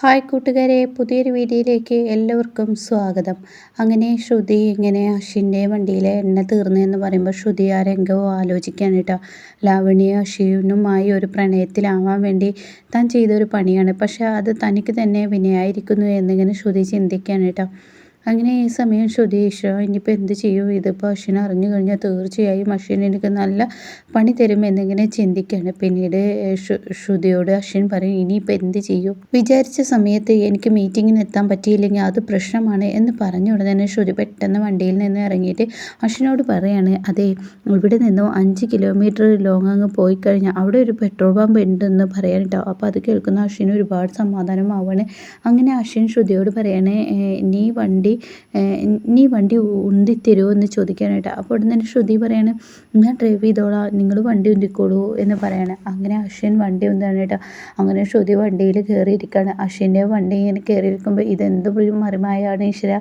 Hi കൂട്ടുകാരെ പുതിയൊരു വീഡിയോയിലേക്ക് എല്ലാവർക്കും സ്വാഗതം. അങ്ങനെ ശ്രുതി ഇങ്ങനെ അശ്വിന്റെ വണ്ടിയിലെ എണ്ണ തീർന്നു എന്ന് പറയുമ്പോൾ ശ്രുതി ആ രംഗവും ആലോചിക്കാൻ കേട്ടോ ലാവണ്യ അശ്വിനുമായി ഒരു പ്രണയത്തിലാവാൻ വേണ്ടി താൻ ചെയ്തൊരു പണിയാണ്. പക്ഷേ അത് തനിക്ക് തന്നെ വിനയായിരിക്കുന്നു എന്നിങ്ങനെ ശ്രുതി ചിന്തിക്കാൻ കേട്ടോ അങ്ങനെ ഈ സമയം ഈശ്വര ഇനിയിപ്പോൾ എന്ത് ചെയ്യും? ഇതിപ്പോൾ അശ്വിൻ അറിഞ്ഞു കഴിഞ്ഞാൽ തീർച്ചയായും അശ്വിൻ എനിക്ക് നല്ല പണി തരും എന്നിങ്ങനെ ചിന്തിക്കുകയാണ് പിന്നീട് ശ്രുതിയോട് അശ്വിൻ പറയും ഇനിയിപ്പോൾ എന്ത് ചെയ്യും? വിചാരിച്ച സമയത്ത് എനിക്ക് മീറ്റിങ്ങിന് എത്താൻ പറ്റിയില്ലെങ്കിൽ അത് പ്രശ്നമാണ് എന്ന് പറഞ്ഞ ഉടനെ തന്നെ ശ്രുതി പെട്ടെന്ന് വണ്ടിയിൽ നിന്ന് ഇറങ്ങിയിട്ട് അശ്വിനോട് പറയാണ് അതെ ഇവിടെ നിന്നും അഞ്ച് കിലോമീറ്റർ ലോങ് അങ്ങ് പോയി കഴിഞ്ഞാൽ അവിടെ ഒരു പെട്രോൾ പമ്പ് ഉണ്ടെന്ന് പറയാൻ കേട്ടോ അപ്പോൾ അത് കേൾക്കുന്ന അശ്വിന് ഒരുപാട് സമാധാനമാവാണ്. അങ്ങനെ അശ്വിൻ ശ്രുതിയോട് പറയാണ് നീ വണ്ടി നീ വണ്ടി ഉന്തിത്തരുമോ എന്ന് ചോദിക്കാനായിട്ട്. അപ്പോൾ ഉടനെ തന്നെ ശ്രുതി പറയാണ് ഞാൻ ഡ്രൈവ് ചെയ്തോളാം നിങ്ങൾ വണ്ടി ഉന്തിക്കോളൂ എന്ന് പറയാണ്. അങ്ങനെ അശ്വിൻ വണ്ടി ഉന്താണ് കേട്ടോ. അങ്ങനെ ശ്രുതി വണ്ടിയിൽ കയറിയിരിക്കുകയാണ് അശ്വിന്റെ വണ്ടി ഇങ്ങനെ കയറിയിരിക്കുമ്പോൾ ഇതെന്ത് മറിമായാണ് ഈശ്വര.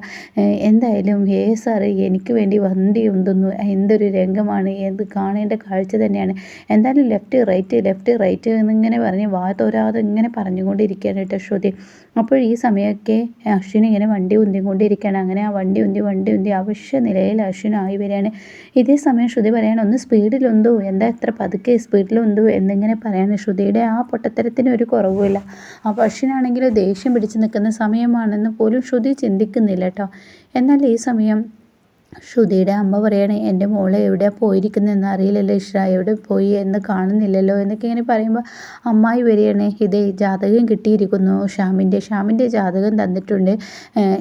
എന്തായാലും ഏ സാറ് എനിക്ക് വേണ്ടി വണ്ടി ഉന്തുന്നു. എന്തൊരു രംഗമാണ്. എന്ത് കാണേണ്ട കാഴ്ച തന്നെയാണ്. എന്തായാലും ലെഫ്റ്റ് റൈറ്റ് ലെഫ്റ്റ് റൈറ്റ് എന്നിങ്ങനെ പറഞ്ഞ് വാ തോരാതെ ഇങ്ങനെ പറഞ്ഞുകൊണ്ടിരിക്കുകയാണ് കേട്ടോ ശ്രുതി. അപ്പോൾ ഈ സമയമൊക്കെ അശ്വിൻ ഇങ്ങനെ വണ്ടി ഉന്തിക്കൊണ്ടിരിക്കുകയാണ്. അങ്ങനെ ആ വണ്ടി ഉന്തി വണ്ടി ഉന്തി അവശ്യ നിലയിൽ അശ്വിനായി വരികയാണ്. ഇതേ സമയം ശ്രുതി പറയാണ് ഒന്ന് സ്പീഡിലുണ്ടോ എന്താ എത്ര പതുക്കെ സ്പീഡിലുണ്ടോ എന്നിങ്ങനെ പറയാണ് ശ്രുതിയുടെ. ആ പൊട്ടത്തരത്തിന് ഒരു കുറവുമില്ല. അപ്പോൾ അശ്വിനാണെങ്കിൽ ദേഷ്യം പിടിച്ച് നിൽക്കുന്ന സമയമാണെന്ന് പോലും ശ്രുതി ചിന്തിക്കുന്നില്ല കേട്ടോ. എന്നാൽ ഈ സമയം ശ്രുതിയുടെ അമ്മ പറയാണ് എന്റെ മോളെ എവിടെ പോയിരിക്കുന്നതെന്ന് അറിയില്ലല്ലോ ഇഷ്ര എവിടെ പോയി എന്ന് കാണുന്നില്ലല്ലോ എന്നൊക്കെ ഇങ്ങനെ പറയുമ്പോൾ അമ്മായി വരികയാണ് ഇതേ ജാതകം കിട്ടിയിരിക്കുന്നു ഷ്യാമിന്റെ ഷ്യാമിന്റെ ജാതകം തന്നിട്ടുണ്ട്.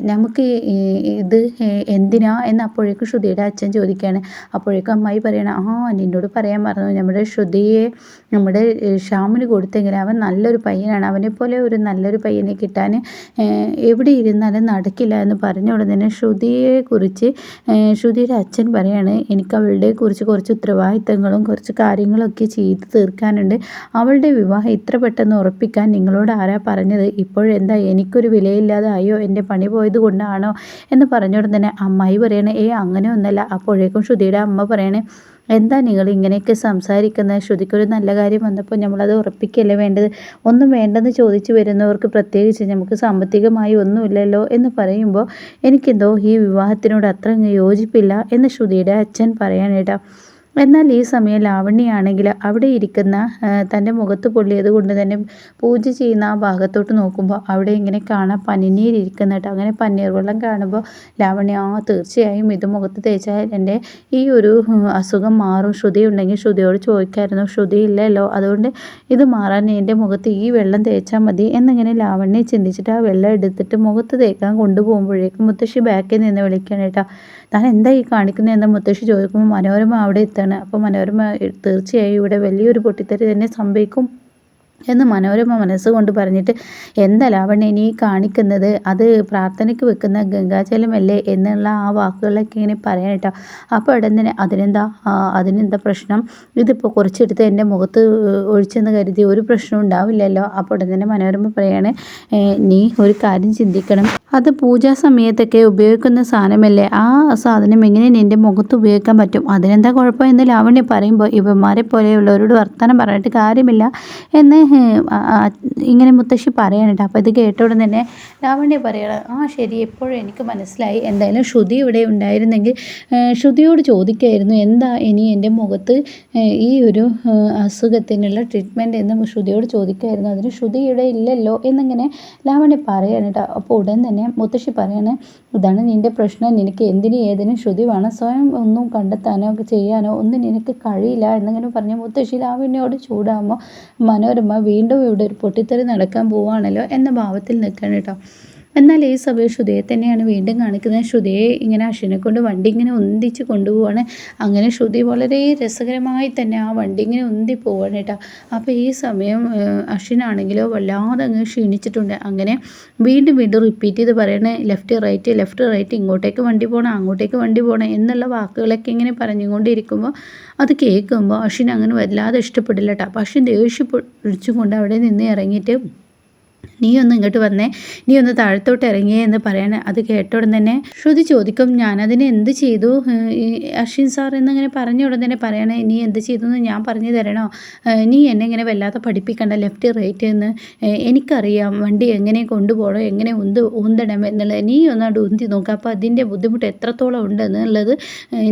നമുക്ക് ഇത് എന്തിനാ? എന്ന് അപ്പോഴേക്കും ശ്രുതിയുടെ അച്ഛൻ ചോദിക്കുകയാണ്. അപ്പോഴേക്കും അമ്മായി പറയണം ആ നിന്നോട് പറയാൻ പറഞ്ഞു നമ്മുടെ ശ്രുതിയെ നമ്മുടെ ഷ്യാമിന് കൊടുത്തെങ്കിൽ അവൻ നല്ലൊരു പയ്യനാണ്. അവനെ പോലെ ഒരു നല്ലൊരു പയ്യനെ കിട്ടാൻ എവിടെ ഇരുന്നാലും നടക്കില്ല എന്ന് പറഞ്ഞ ഉടനെ ശ്രുതിയെക്കുറിച്ച് ശ്രുതിയുടെ അച്ഛൻ പറയാണ് എനിക്ക് അവളുടെ കുറിച്ച് കുറച്ച് ഉത്തരവാദിത്തങ്ങളും കുറച്ച് കാര്യങ്ങളൊക്കെ ചെയ്ത് തീർക്കാനുണ്ട്. അവളുടെ വിവാഹം ഇത്ര പെട്ടെന്ന് ഉറപ്പിക്കാൻ നിങ്ങളോട് ആരാ പറഞ്ഞത്? ഇപ്പോഴെന്താ എനിക്കൊരു വിലയില്ലാതായോ എന്റെ പണി പോയത് കൊണ്ടാണോ? എന്ന് പറഞ്ഞുകൊണ്ട് തന്നെ അമ്മായി പറയണേ ഏ അങ്ങനെ ഒന്നല്ല അപ്പോഴേക്കും ശ്രുതിയുടെ അമ്മ പറയണേ എന്താ നിങ്ങൾ ഇങ്ങനെയൊക്കെ സംസാരിക്കുന്നത്? ശ്രുതിക്കൊരു നല്ല കാര്യം വന്നപ്പോൾ നമ്മളത് ഉറപ്പിക്കല്ലേ വേണ്ടത്? ഒന്നും വേണ്ടെന്ന് ചോദിച്ചു വരുന്നവർക്ക് പ്രത്യേകിച്ച് നമുക്ക് സാമ്പത്തികമായി ഒന്നുമില്ലല്ലോ എന്ന് പറയുമ്പോൾ എനിക്കെന്തോ ഈ വിവാഹത്തിനോട് അത്ര യോജിപ്പില്ല എന്ന് ശ്രുതിയുടെ അച്ഛൻ പറയാനേട്ടാ എന്നാൽ ഈ സമയം ലാവണ്യാണെങ്കിൽ അവിടെ ഇരിക്കുന്ന തന്റെ മുഖത്ത് പൊള്ളിയത് കൊണ്ട് തന്നെ പൂജ ചെയ്യുന്ന ആ ഭാഗത്തോട്ട് നോക്കുമ്പോൾ അവിടെ ഇങ്ങനെ കാണാൻ പനിനീരിരിക്കുന്ന കേട്ടോ അങ്ങനെ പന്നീർ വെള്ളം കാണുമ്പോൾ ലാവണ്യ ആ തീർച്ചയായും ഇത് മുഖത്ത് തേച്ചാൽ എന്റെ ഈ ഒരു അസുഖം മാറും. ശ്രുതി ഉണ്ടെങ്കിൽ ശ്രുതിയോട് ചോദിക്കായിരുന്നു. ശ്രുതി ഇല്ലല്ലോ. അതുകൊണ്ട് ഇത് മാറാൻ എന്റെ മുഖത്ത് ഈ വെള്ളം തേച്ചാൽ മതി എന്നിങ്ങനെ ലാവണ്യ ചിന്തിച്ചിട്ട് ആ വെള്ളം എടുത്തിട്ട് മുഖത്ത് തേക്കാൻ കൊണ്ടുപോകുമ്പോഴേക്കും മുത്തശ്ശി ബാക്കിൽ നിന്ന് വിളിക്കണം കേട്ടോ താൻ എന്താ ഈ കാണിക്കുന്നത് കാണിക്കുന്നതെന്ന് മുത്തശ്ശി ചോദിക്കുമ്പോൾ മനോരമ അവിടെ എത്താണ്? അപ്പോൾ മനോരമ തീർച്ചയായും ഇവിടെ വലിയൊരു പൊട്ടിത്തെറി തന്നെ സംഭവിക്കും. എന്ന് മനോരമ മനസ്സുകൊണ്ട് പറഞ്ഞിട്ട് എന്താ ലാവണ്യ നീ കാണിക്കുന്നത്? അത് പ്രാർത്ഥനയ്ക്ക് വെക്കുന്ന ഗംഗാജലമല്ലേ? എന്നുള്ള ആ വാക്കുകളൊക്കെ ഇങ്ങനെ പറയാൻ കേട്ടോ. അപ്പോൾ തന്നെ അതിനെന്താ? അതിനെന്താ പ്രശ്നം? ഇതിപ്പോൾ കുറച്ചെടുത്ത് എന്റെ മുഖത്ത് ഒഴിച്ചെന്ന് കരുതി ഒരു പ്രശ്നം ഉണ്ടാവില്ലല്ലോ? അപ്പോൾ തന്നെ മനോരമ പറയാണ് നീ ഒരു കാര്യം ചിന്തിക്കണം. അത് പൂജാ സമയത്തൊക്കെ ഉപയോഗിക്കുന്ന സാധനമല്ലേ? ആ സാധനം എങ്ങനെ നിന്റെ മുഖത്ത് ഉപയോഗിക്കാൻ പറ്റും? അതിനെന്താ കുഴപ്പം? എന്ന് ലാവണ്യ പറയുമ്പോൾ ഇവന്മാരെ പോലെയുള്ളവരോട് വർത്തമാനം പറഞ്ഞിട്ട് കാര്യമില്ല എന്ന് হ্যাঁ ഇങ്ങനെ മുത്തശ്ശി പറയാനുണ്ട് അപ്പോൾ ഇത് കേട്ട തന്നെ ലാവണ്യ പറയണം ആ ശരി എപ്പോഴും എനിക്ക് മനസ്സിലായി. എന്തായാലും ശ്രുതി ഇവിടെ ഉണ്ടായിരുന്നെങ്കിൽ ശ്രുതിയോട് ചോദിക്കായിരുന്നു എന്താ ഇനി എന്റെ മുഖത്ത് ഈ ഒരു അസുഖത്തിനുള്ള ട്രീറ്റ്മെന്റ് എന്ന് ശ്രുതിയോട് ചോദിക്കായിരുന്നു. അതിന് ശ്രുതി ഇവിടെ ഇല്ലല്ലോ എന്നിങ്ങനെ ലാവണ്യ പറയാനുണ്ട് അപ്പോൾ ഉടൻ തന്നെ മുത്തശ്ശി പറയാണ് ഇതാണ് നിന്റെ പ്രശ്നം. നിനക്ക് എന്തിനും ഏതിനും ശ്രുതി വേണം. സ്വയം ഒന്നും കണ്ടെത്താനോ ചെയ്യാനോ ഒന്നും നിനക്ക് കഴിയില്ല എന്നിങ്ങനെ പറഞ്ഞ് മുത്തശ്ശി ലാവണ്യോട് ചൂടാകുമ്പോൾ മനോരമ വീണ്ടും ഇവിടെ ഒരു പൊട്ടിത്തെറി നടക്കാൻ പോവുകയാണല്ലോ എന്ന ഭാവത്തിൽ നിൽക്കണം കേട്ടോ. എന്നാൽ ഈ സമയം ശ്രുതിയെ തന്നെയാണ് വീണ്ടും കാണിക്കുന്നത്. ശ്രുതിയെ ഇങ്ങനെ അശ്വിനെ കൊണ്ട് വണ്ടി ഇങ്ങനെ ഒന്തിച്ച് കൊണ്ടുപോവാണ്. അങ്ങനെ ശ്രുതി വളരെ രസകരമായി തന്നെ ആ വണ്ടി ഇങ്ങനെ ഒന്തി പോവാണ് കേട്ടോ. അപ്പോൾ ഈ സമയം അശ്വിനാണെങ്കിലോ വല്ലാതെ അങ്ങ് ക്ഷീണിച്ചിട്ടുണ്ട്. അങ്ങനെ വീണ്ടും വീണ്ടും റിപ്പീറ്റ് ചെയ്ത് പറയണേ ലെഫ്റ്റ് റൈറ്റ് ലെഫ്റ്റ് റൈറ്റ് ഇങ്ങോട്ടേക്ക് വണ്ടി പോകണം അങ്ങോട്ടേക്ക് വണ്ടി പോകണം എന്നുള്ള വാക്കുകളൊക്കെ ഇങ്ങനെ പറഞ്ഞുകൊണ്ടിരിക്കുമ്പോൾ അത് കേൾക്കുമ്പോൾ അശ്വിൻ അങ്ങനെ വല്ലാതെ ഇഷ്ടപ്പെടില്ല കേട്ടോ. അപ്പോൾ അശ്വിൻ ദേഷ്യപ്പിടിച്ചുകൊണ്ട് അവിടെ നിന്ന് ഇറങ്ങിയിട്ട് നീ ഒന്ന് ഇങ്ങോട്ട് വന്നേ. നീ ഒന്ന് താഴത്തോട്ട് ഇറങ്ങിയേ എന്ന് പറയണേ. അത് കേട്ട കേട്ടോടൻ തന്നെ ശ്രുതി ചോദിക്കും ഞാൻ ഞാനതിന് എന്ത് ചെയ്തു? അശ്വിൻ സാർ എന്നിങ്ങനെ പറഞ്ഞ ഉടൻ തന്നെ പറയണേ നീ എന്ത് ചെയ്തു എന്ന് ഞാൻ പറഞ്ഞു തരണോ? നീ എന്നെ ഇങ്ങനെ വല്ലാതെ പഠിപ്പിക്കണ്ട ലെഫ്റ്റ് റൈറ്റ് എന്ന്. എനിക്കറിയാം വണ്ടി എങ്ങനെ കൊണ്ടുപോകണം എങ്ങനെ ഉന്ത് ഉന്തണം എന്നുള്ളത്. നീ ഒന്നാണ്ട് ഉന്തി നോക്കുക അപ്പോൾ അതിന്റെ ബുദ്ധിമുട്ട് എത്രത്തോളം ഉണ്ടെന്നുള്ളത്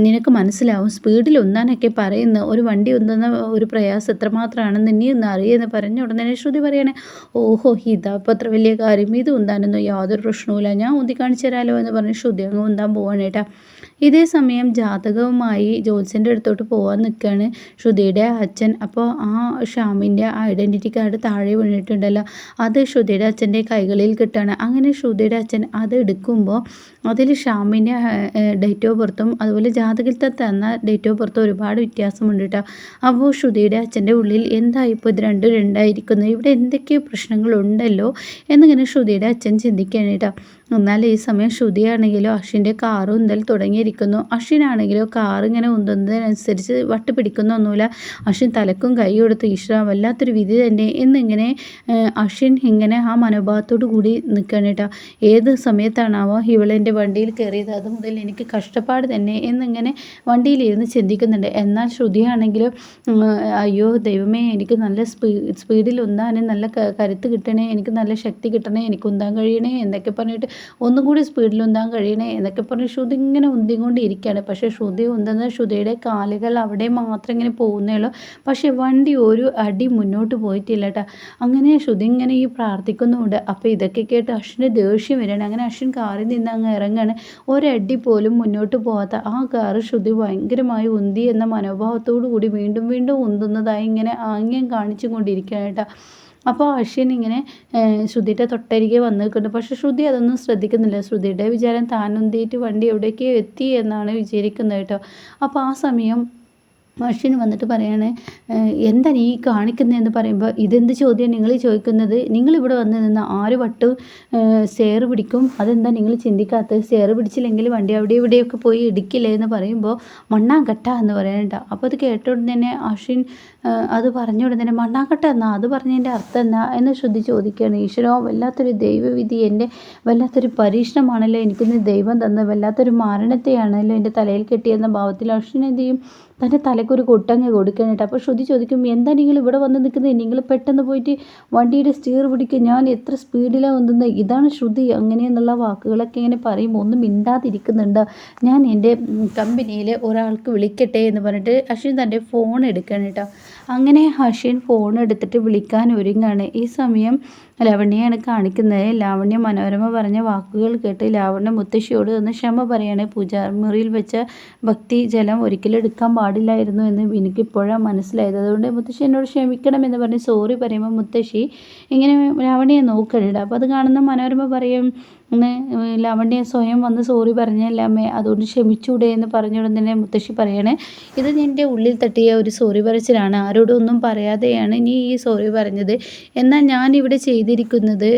നിനക്ക് മനസ്സിലാവും. സ്പീഡിൽ ഉന്താനൊക്കെ പറയുന്ന ഒരു വണ്ടി ഉന്തുന്ന ഒരു പ്രയാസം എത്രമാത്രമാണെന്ന് നീ ഒന്ന് അറിയുമെന്ന് പറഞ്ഞ ഉടൻ തന്നെ ശ്രുതി പറയണേ. ഓഹോ ഇതാ അപ്പോൾ അത്ര വലിയ കാര്യം ഇത് ഉന്താനൊന്നും യാതൊരു പ്രശ്നവുമില്ല. ഞാൻ ഉന്തി കാണിച്ചു തരാമല്ലോ എന്ന് പറഞ്ഞ് ശ്രുതി അങ്ങ് ഉന്താൻ പോവാണ് കേട്ടോ. ഇതേ സമയം ജാതകവുമായി ജ്യോത്സ്യന്റെ അടുത്തോട്ട് പോകാൻ നിൽക്കുകയാണ് ശ്രുതിയുടെ അച്ഛൻ. അപ്പോൾ ആ ഷാമിന്റെ ഐഡന്റിറ്റി കാർഡ് താഴെ വീണിട്ടുണ്ടല്ലോ. അത് ശ്രുതിയുടെ അച്ഛന്റെ കൈകളിൽ കിട്ടുകയാണ് അങ്ങനെ ശ്രുതിയുടെ അച്ഛൻ അത് എടുക്കുമ്പോൾ അതിൽ ഷാമിന്റെ ഡേറ്റ് ഓഫ് ബർത്തും അതുപോലെ ജാതകത്തിൽ തന്ന ഡേറ്റ് ഓഫ് ബർത്തും ഒരുപാട് വ്യത്യാസമുണ്ട് കേട്ടോ. അപ്പോൾ ശ്രുതിയുടെ അച്ഛന്റെ ഉള്ളിൽ എന്തായി ഇപ്പോൾ ഇത് രണ്ടും രണ്ടായിരിക്കുന്നത് ഇവിടെ എന്തൊക്കെയോ പ്രശ്നങ്ങളുണ്ടല്ലോ എന്നിങ്ങനെ ശ്രുതിയുടെ അച്ഛൻ ചിന്തിക്കുകയാണ് കേട്ടോ. എന്നാൽ ഈ സമയം ശ്രുതിയാണെങ്കിലോ അശ്വിന്റെ കാർ ഉന്തൽ തുടങ്ങിയിരിക്കുന്നു. അശ്വിനാണെങ്കിലോ കാർ ഇങ്ങനെ ഉന്തുന്നതിനനുസരിച്ച് വട്ട് പിടിക്കുന്നൊന്നുമില്ല അശ്വിൻ തലക്കും കൈ കൊടുത്ത് ഈശ്വര വല്ലാത്തൊരു വിധി തന്നെ എന്നിങ്ങനെ അശ്വിൻ ഇങ്ങനെ ആ മനോഭാവത്തോടു കൂടി നിൽക്കണം കേട്ടോ. ഏത് സമയത്താണാവോ ഇവളെന്റെ വണ്ടിയിൽ കയറിയത് അത് മുതൽ എനിക്ക് കഷ്ടപ്പാട് തന്നെ എന്നിങ്ങനെ വണ്ടിയിലിരുന്ന് ചിന്തിക്കുന്നുണ്ട്. എന്നാൽ ശ്രുതിയാണെങ്കിലും അയ്യോ ദൈവമേ എനിക്ക് നല്ല സ്പീ സ്പീഡിൽ ഉന്താനും നല്ല കരുത്ത് കിട്ടണേ എനിക്ക് നല്ല ശക്തി കിട്ടണേ എനിക്ക് ഉന്താൻ കഴിയണേ എന്നൊക്കെ പറഞ്ഞിട്ട് ഒന്നും കൂടി സ്പീഡിൽ ഉന്താൻ കഴിയണേ എന്നൊക്കെ പറഞ്ഞ് ശ്രുതി ഇങ്ങനെ ഉന്തിക്കൊണ്ടിരിക്കുകയാണ്. പക്ഷേ ശ്രുതി ഉന്തുന്ന ശ്രുതിയുടെ കാലുകൾ അവിടെ മാത്രം ഇങ്ങനെ പോകുന്നേ ഉള്ളൂ. പക്ഷേ വണ്ടി ഒരു അടി മുന്നോട്ട് പോയിട്ടില്ല കേട്ടോ അങ്ങനെ ശ്രുതി ഇങ്ങനെ ഈ പ്രാർത്ഥിക്കുന്നുമുണ്ട് അപ്പോൾ ഇതൊക്കെ കേട്ട് അശ്വിന് ദേഷ്യം വരികയാണ്. അങ്ങനെ അശ്വിൻ കാറിൽ നിന്ന് അങ്ങ് ഇറങ്ങുകയാണ്. ഒരടി പോലും മുന്നോട്ട് പോകാത്ത ആ കാറ് ശ്രുതി ഭയങ്കരമായി ഉന്തി എന്ന മനോഭാവത്തോടു കൂടി വീണ്ടും വീണ്ടും ഉന്തുന്നതായി ഇങ്ങനെ ആംഗ്യം കാണിച്ചു കൊണ്ടിരിക്കുകയാണ് കേട്ടോ അപ്പോൾ അശ്വിൻ ഇങ്ങനെ ശ്രുതിയുടെ തൊട്ടരികെ വന്ന് നിൽക്കുന്നുണ്ട് പക്ഷേ ശ്രുതി അതൊന്നും ശ്രദ്ധിക്കുന്നില്ല. ശ്രുതിയുടെ വിചാരം താനൊന്തിയിട്ട് വണ്ടി എവിടേക്കോ എത്തി എന്നാണ് വിചാരിക്കുന്നത് കേട്ടോ. അപ്പോൾ ആ സമയം അശ്വിൻ വന്നിട്ട് പറയാണ് എന്താ നീ കാണിക്കുന്നതെന്ന് പറയുമ്പോൾ ഇതെന്ത് ചോദ്യം നിങ്ങൾ ചോദിക്കുന്നത്? നിങ്ങളിവിടെ വന്ന് നിന്ന് ആറ് വട്ട് സെയർ പിടിക്കും? അതെന്താ നിങ്ങൾ ചിന്തിക്കാത്തത്? സെയർ പിടിച്ചില്ലെങ്കിൽ വണ്ടി അവിടെ ഇവിടെയൊക്കെ പോയി ഇടിക്കില്ലേ എന്ന് പറയുമ്പോൾ മണ്ണാങ്കട്ട എന്ന് പറയണ്ട അപ്പോൾ അത് കേട്ടോണ്ട് തന്നെ അഷിൻ അത് പറഞ്ഞോടൻ തന്നെ മണ്ണാങ്കട്ട എന്നാ? അത് പറഞ്ഞതിന്റെ അർത്ഥം എന്നാ? എന്ന് ശ്രദ്ധി ചോദിക്കുകയാണ്. ഈശ്വരോ വല്ലാത്തൊരു ദൈവവിധി എന്റെ വല്ലാത്തൊരു പരീക്ഷണമാണല്ലോ എനിക്കിന്ന് ദൈവം തന്നത്. വല്ലാത്തൊരു മാരണത്തെയാണല്ലോ എന്റെ തലയിൽ കെട്ടിയെന്ന ഭാവത്തിൽ അഷിനെന്ത് ചെയ്യും? തന്റെ തലക്കൊരു കൊട്ടങ്ങ് കൊടുക്കാനായിട്ട്. അപ്പോൾ ശ്രുതി ചോദിക്കും എന്താ നിങ്ങൾ ഇവിടെ വന്ന് നിൽക്കുന്നത് നിങ്ങൾ പെട്ടെന്ന് പോയിട്ട് വണ്ടിയുടെ സ്റ്റീർ പിടിക്കുക ഞാൻ എത്ര സ്പീഡിലാണ് വന്നത് ഇതാണ് ശ്രുതി അങ്ങനെയെന്നുള്ള വാക്കുകളൊക്കെ ഇങ്ങനെ പറയുമ്പോൾ ഒന്നും മിണ്ടാതിരിക്കുന്നുണ്ട്. ഞാൻ എന്റെ കമ്പനിയിൽ ഒരാൾക്ക് വിളിക്കട്ടെ എന്ന് പറഞ്ഞിട്ട് അശ്വിൻ തന്റെ ഫോൺ എടുക്കണം കേട്ടോ. അങ്ങനെ ഹഷീൻ ഫോൺ എടുത്തിട്ട് വിളിക്കാൻ ഒരുങ്ങാണ്. ഈ സമയം ലാവണ്യാണ് കാണിക്കുന്നത്. ലാവണ്യ മനോരമ പറഞ്ഞ വാക്കുകൾ കേട്ട് ലാവണ്യ മുത്തശ്ശിയോട് ഒന്ന് ക്ഷമ പറയാണ്. പൂജാമുറിയിൽ വെച്ച ഭക്തി ജലം ഒരിക്കലും എടുക്കാൻ പാടില്ലായിരുന്നു എന്ന് എനിക്കിപ്പോഴാണ് മനസ്സിലായത്. അതുകൊണ്ട് മുത്തശ്ശി എന്നോട് ക്ഷമിക്കണം എന്ന് പറഞ്ഞ് സോറി പറയുമ്പോൾ മുത്തശ്ശി ഇങ്ങനെ ലാവണ്യെ നോക്കലുണ്ട്. അപ്പോൾ അത് കാണുന്ന മനോരമ പറയും എന്ന് ലാവണ്യ സ്വയം വന്ന് സോറി പറഞ്ഞല്ലാമേ അതുകൊണ്ട് ക്ഷമിച്ചൂടെ എന്ന് പറഞ്ഞുകൊണ്ട് തന്നെ മുത്തശ്ശി പറയണേ. ഇത് എന്റെ ഉള്ളിൽ തട്ടിയ ഒരു സോറി പറച്ചിലാണ്. ആരോടും ഒന്നും പറയാതെയാണ് നീ ഈ സോറി പറഞ്ഞത്. എന്നാൽ ഞാൻ ഇവിടെ ചെയ്തിരിക്കുന്നത്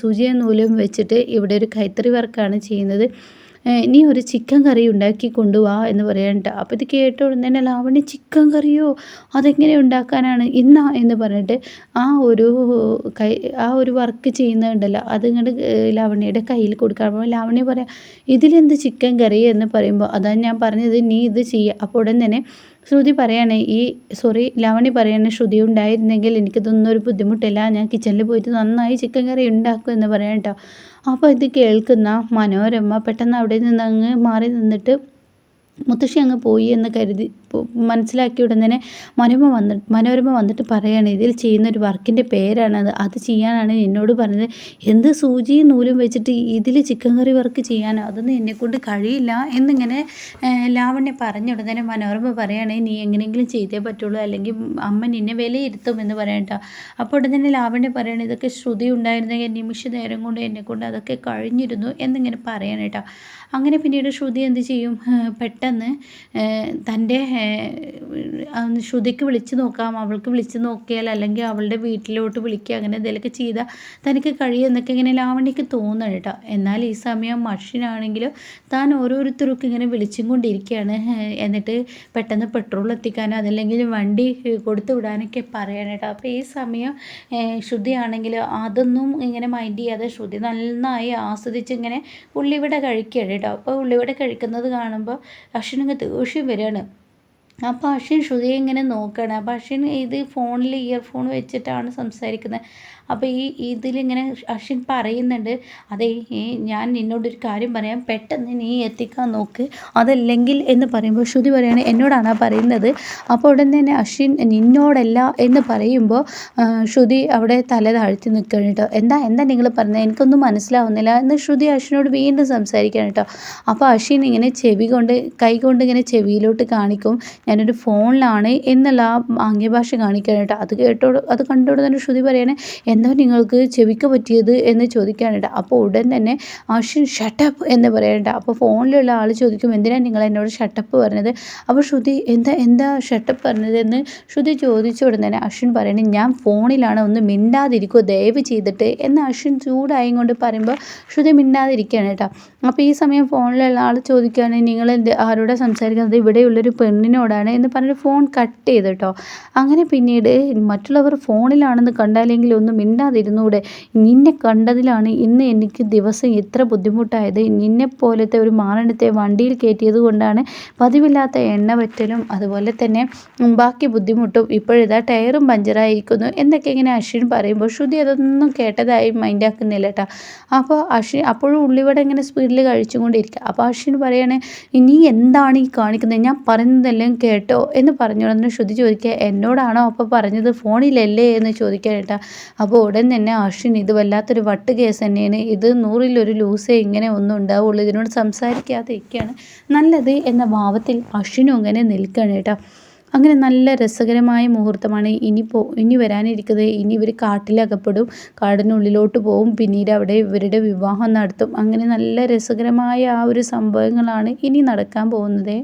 സൂചിയും നൂലും വെച്ചിട്ട് ഇവിടെ ഒരു കൈത്തറി വർക്കാണ് ചെയ്യുന്നത്. നീ ഒരു ചിക്കൻ കറി ഉണ്ടാക്കി കൊണ്ടുവാ എന്ന് പറയണ്ട. അപ്പോൾ ഇത് കേട്ട ഉടനെ തന്നെ ചിക്കൻ കറിയോ? അതെങ്ങനെ ഉണ്ടാക്കാനാണ്? ഇന്നാ എന്ന് പറഞ്ഞിട്ട് ആ ഒരു കൈ ആ ഒരു വർക്ക് ചെയ്യുന്നുണ്ടല്ലോ. അത് ഇങ്ങോട്ട് ലാവണ്യയുടെ കയ്യിൽ കൊടുക്കാൻ അപ്പോൾ ലാവണ്യ പറയാം ഇതിലെന്ത് ചിക്കൻ കറി? എന്ന് പറയുമ്പോൾ അതാണ് ഞാൻ പറഞ്ഞത് നീ ഇത് ചെയ്യുക അപ്പോൾ ഉടൻ തന്നെ ശ്രുതി പറയാണ് ഈ സോറി ലാവണി പറയാണ് ശ്രുതി ഉണ്ടായിരുന്നെങ്കിൽ എനിക്കിതൊന്നും ഒരു ബുദ്ധിമുട്ടില്ല. ഞാൻ കിച്ചണിൽ പോയിട്ട് നന്നായി ചിക്കൻ കറി ഉണ്ടാക്കും എന്ന് പറയാം കേട്ടോ അപ്പോൾ ഇത് കേൾക്കുന്ന മനോരമ പെട്ടെന്ന് അവിടെ നിന്ന് അങ്ങ് മാറി നിന്നിട്ട് മുത്തശ്ശി അങ്ങ് പോയി എന്ന് കരുതി. മനസ്സിലാക്കിയ ഉടൻ തന്നെ മനോരമ വന്നിട്ട് മനോരമ വന്നിട്ട് പറയുകയാണ് ഇതിൽ ചെയ്യുന്ന ഒരു വർക്കിന്റെ പേരാണത് അത്. ചെയ്യാനാണ് എന്നോട് പറഞ്ഞത്. എന്ത് സൂചിയും നൂലും വെച്ചിട്ട് ഇതിൽ ചിക്കൻ കറി വർക്ക് ചെയ്യാനോ? അതൊന്നും എന്നെക്കൊണ്ട് കഴിയില്ല. എന്നിങ്ങനെ ലാവണ്യ പറഞ്ഞ ഉടനെ മനോരമ പറയുകയാണെങ്കിൽ നീ എങ്ങനെയെങ്കിലും ചെയ്തേ പറ്റുള്ളൂ. അല്ലെങ്കിൽ അമ്മ നിന്നെ വിലയിരുത്തും എന്ന് പറയണ്ട അപ്പോൾ ഉടൻ തന്നെ ലാവണ്യ പറയണേ ഇതൊക്കെ ശ്രുതി ഉണ്ടായിരുന്നെങ്കിൽ നിമിഷ നേരം കൊണ്ട് എന്നെക്കൊണ്ട് അതൊക്കെ കഴിഞ്ഞിരുന്നു എന്നിങ്ങനെ പറയണേട്ടാ അങ്ങനെ പിന്നീട് ശ്രുതി എന്ത് ചെയ്യും? പെട്ടെന്ന് തന്റെ ശ്രുതിക്ക് വിളിച്ചു നോക്കാം അവൾക്ക് വിളിച്ചു നോക്കിയാൽ അല്ലെങ്കിൽ അവളുടെ വീട്ടിലോട്ട് വിളിക്കുക അങ്ങനെ എന്തെങ്കിലുമൊക്കെ ചെയ്താൽ തനിക്ക് കഴിയുമെന്നൊക്കെ ഇങ്ങനെ ലാവണ്യക്ക് തോന്നണം കേട്ടോ. എന്നാൽ ഈ സമയം മഷിനാണെങ്കിൽ താൻ ഓരോരുത്തർക്കും ഇങ്ങനെ വിളിച്ചും കൊണ്ടിരിക്കുകയാണ്. എന്നിട്ട് പെട്ടെന്ന് പെട്രോൾ എത്തിക്കാനോ അതല്ലെങ്കിൽ വണ്ടി കൊടുത്തു വിടാനൊക്കെ പറയണം കേട്ടോ. അപ്പോൾ ഈ സമയം ശ്രുതിയാണെങ്കിൽ അതൊന്നും ഇങ്ങനെ മൈൻഡ് ചെയ്യാതെ ശ്രുതി നന്നായി ആസ്വദിച്ച് ഇങ്ങനെ ഉള്ളിവിടെ കഴിക്കുകയാണ് കേട്ടോ. അപ്പോൾ ഉള്ളിവിടെ കഴിക്കുന്നത് കാണുമ്പോൾ അശ്വിനങ്ങ് ദേഷ്യം വരികയാണ്. അപ്പോൾ അശ്വിൻ ശ്രുതിയെ ഇങ്ങനെ നോക്കുകയാണ് അപ്പോൾ അശ്വിൻ ഇത് ഫോണിൽ ഇയർഫോൺ വെച്ചിട്ടാണ് സംസാരിക്കുന്നത്. അപ്പോൾ ഈ ഇതിലിങ്ങനെ അശ്വിൻ പറയുന്നുണ്ട് അതെ ഞാൻ നിന്നോടൊരു കാര്യം പറയാം. പെട്ടെന്ന് നീ എത്തിക്കാൻ നോക്ക്. അതല്ലെങ്കിൽ എന്ന് പറയുമ്പോൾ ശ്രുതി പറയാണ് എന്നോടാണ് പറയുന്നത്. അപ്പോൾ ഉടൻ തന്നെ അശ്വിൻ നിന്നോടല്ല എന്ന് പറയുമ്പോൾ ശ്രുതി അവിടെ തല താഴ്ത്തി നിൽക്കുകയാണ് കേട്ടോ. എന്താ എന്താ നിങ്ങൾ പറഞ്ഞത്? എനിക്കൊന്നും മനസ്സിലാവുന്നില്ല എന്ന് ശ്രുതി അശ്വിനോട് വീണ്ടും സംസാരിക്കുകയാണ് കേട്ടോ. അപ്പോൾ അശ്വിൻ ഇങ്ങനെ ചെവി കൊണ്ട് കൈ കൊണ്ട് ഇങ്ങനെ ചെവിയിലോട്ട് കാണിക്കും. ഞാനൊരു ഫോണിലാണ് എന്നുള്ള ആ ആംഗ്യഭാഷ കാണിക്കാനായിട്ട്. അത് കേട്ടോ അത് കണ്ടോട് തന്നെ ശ്രുതി പറയണേ എന്താ നിങ്ങൾക്ക് ചെവിക്ക് പറ്റിയത്? എന്ന് ചോദിക്കാനുണ്ട് അപ്പോൾ ഉടൻ തന്നെ അശ്വിൻ ഷട്ടപ്പ് എന്ന് പറയണ്ട. അപ്പോൾ ഫോണിലുള്ള ആൾ ചോദിക്കും എന്തിനാണ് നിങ്ങൾ എന്നോട് ഷട്ടപ്പ് പറഞ്ഞത്? അപ്പോൾ ശ്രുതി എന്താ എന്താ ഷട്ടപ്പ് പറഞ്ഞത്? എന്ന് ശ്രുതി ചോദിച്ച ഉടൻ തന്നെ അശ്വിൻ പറയണേ ഞാൻ ഫോണിലാണ് ഒന്ന് മിണ്ടാതിരിക്കുമോ ദയവ് ചെയ്തിട്ട്. എന്ന് അശ്വിൻ ചൂടായി കൊണ്ട് പറയുമ്പോൾ ശ്രുതി മിണ്ടാതിരിക്കുകയാണ് കേട്ടോ. അപ്പോൾ ഈ സമയം ഫോണിലുള്ള ആൾ ചോദിക്കുകയാണെങ്കിൽ നിങ്ങൾ എന്ത് ആരോടെ സംസാരിക്കുന്നത്? ഇവിടെയുള്ളൊരു പെണ്ണിനോടാണ് എന്ന് പറഞ്ഞിട്ട് ഫോൺ കട്ട് ചെയ്ത് കേട്ടോ അങ്ങനെ പിന്നീട് മറ്റുള്ളവർ ഫോണിലാണെന്ന് കണ്ടാലെങ്കിൽ ഒന്നും മിണ്ടാതിരുന്നൂടെ. നിന്നെ കണ്ടതിലാണ് ഇന്ന് എനിക്ക് ദിവസം ഇത്ര ബുദ്ധിമുട്ടായത്. നിന്നെ പോലത്തെ ഒരു മാരണത്തെ വണ്ടിയിൽ കയറ്റിയത് കൊണ്ടാണ് പതിവില്ലാത്ത എണ്ണ പറ്റലും അതുപോലെ തന്നെ ബാക്കി ബുദ്ധിമുട്ടും ഇപ്പോഴിതാ ടയറും പഞ്ചറായിരിക്കുന്നു എന്നൊക്കെ ഇങ്ങനെ അശ്വിൻ പറയുമ്പോൾ ശ്രുതി അതൊന്നും കേട്ടതായി മൈൻഡാക്കുന്നില്ല കേട്ടോ അപ്പോൾ അശ്വിൻ അപ്പോഴും ഉള്ളിവിടെ ഇങ്ങനെ സ്പീഡിൽ കഴിച്ചുകൊണ്ടിരിക്കുക അപ്പോൾ അശ്വിൻ പറയണേ നീ എന്താണ് ഈ കാണിക്കുന്നത് ഞാൻ പറയുന്നതെല്ലാം കേട്ടോ എന്ന് പറഞ്ഞുകൊണ്ട് ശ്രുതി ചോദിക്കുക എന്നോടാണോ അപ്പോൾ പറഞ്ഞത്? ഫോണിലല്ലേ? എന്ന് ചോദിക്കുക കേട്ടോ. അപ്പോൾ ഉടൻ തന്നെ അശ്വിൻ ഇത് വല്ലാത്തൊരു വട്ട് കേസ് തന്നെയാണ്. ഇത് നൂറിലൊരു ലൂസേ ഇങ്ങനെ ഒന്നും ഉണ്ടാവുള്ളൂ. ഇതിനോട് സംസാരിക്കാതെ ഇരിക്കുകയാണ്. നല്ലത് എന്ന ഭാവത്തിൽ അശ്വിനും അങ്ങനെ നിൽക്കുകയാണ് കേട്ടോ. അങ്ങനെ നല്ല രസകരമായ മുഹൂർത്തമാണ് ഇനി പോ ഇനി വരാനിരിക്കുന്നത്. ഇനി ഇവർ കാട്ടിലകപ്പെടും കാടിനുള്ളിലോട്ട് പോവും. പിന്നീട് അവിടെ ഇവരുടെ വിവാഹം നടത്തും. അങ്ങനെ നല്ല രസകരമായ ആ ഒരു സംഭവങ്ങളാണ് ഇനി നടക്കാൻ പോകുന്നത്.